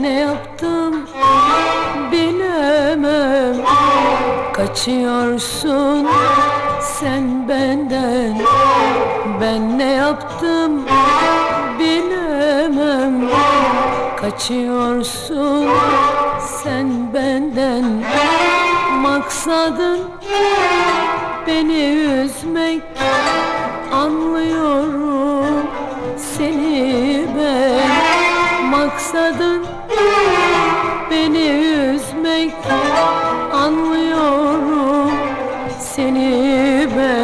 Ne yaptım? Bilemem. Kaçıyorsun sen benden. Ben ne yaptım? Bilemem. Kaçıyorsun sen benden. Maksadın beni üzmek. Anlıyorum seni maksadın? Beni üzmek anlıyorum. Seni ben